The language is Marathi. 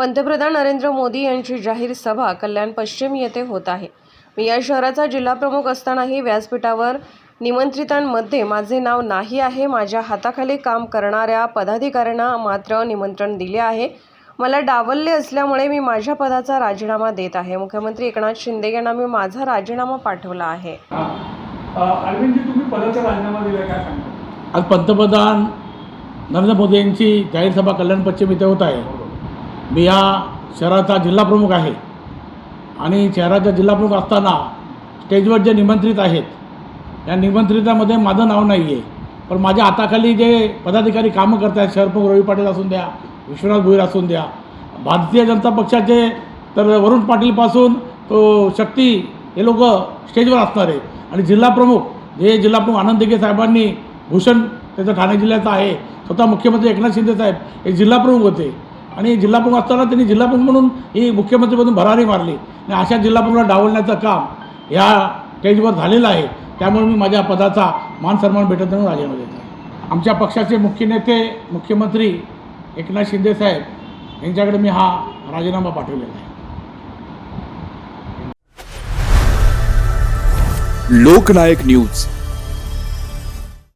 पंतप्रधान नरेंद्र मोदी यांची जाहीर सभा कल्याण पश्चिम येथे होत आहे. मी या शहराचा जिल्हाप्रमुख असतानाही व्यासपीठावर निमंत्रितांमध्ये माझे नाव नाही आहे. माझ्या हाताखाली काम करणाऱ्या पदाधिकाऱ्यांना मात्र निमंत्रण दिले आहे. मला डावलले असल्यामुळे मी माझ्या पदाचा राजीनामा देत आहे. मुख्यमंत्री एकनाथ शिंदे यांना मी माझा राजीनामा पाठवला आहे. हा. अ, अरविंदजी तुम्ही पदाचा राजीनामा दिला काय सांगता? आज पंतप्रधान नरेंद्र मोदी यांची जाहीर सभा कल्याण पश्चिम इथे होत आहे. मी या शहराचा जिल्हाप्रमुख आहे. आणि शहराचा जिल्हाप्रमुख असताना स्टेजवर जे निमंत्रित आहेत या निमंत्रितामध्ये माझं नाव नाही आहे पण माझ्या हाताखाली जे पदाधिकारी कामं करत आहेत शहरप्रमुख रवी पाटील असून द्या विश्वनाथ भुईर असून द्या भारतीय जनता पक्षाचे तर वरुण पाटीलपासून तो शक्ती हे लोक स्टेजवर असणार आहे आणि जिल्हाप्रमुख जे जिल्हाप्रमुख आनंद दिघे साहेबांनी भूषण त्याचं ठाणे जिल्ह्याचं आहे स्वतः मुख्यमंत्री एकनाथ शिंदे साहेब हे जिल्हाप्रमुख होते. आणि जिल्हाप्रमुख असताना त्यांनी जिल्हाप्रमुख म्हणून ही मुख्यमंत्रीमधून भरारी मारली. आणि अशा जिल्हाप्रमुखला डावलण्याचं काम ह्या स्टेजवर झालेलं आहे. त्यामुळे मी माझ्या पदाचा मान सन्मान भेटत म्हणून राजीनामा देत आहे. आमच्या पक्षाचे मुख्य नेते मुख्यमंत्री एकनाथ शिंदे साहेब यांच्याकडे मी हा राजीनामा पाठवलेला आहे. लोकनायक न्यूज.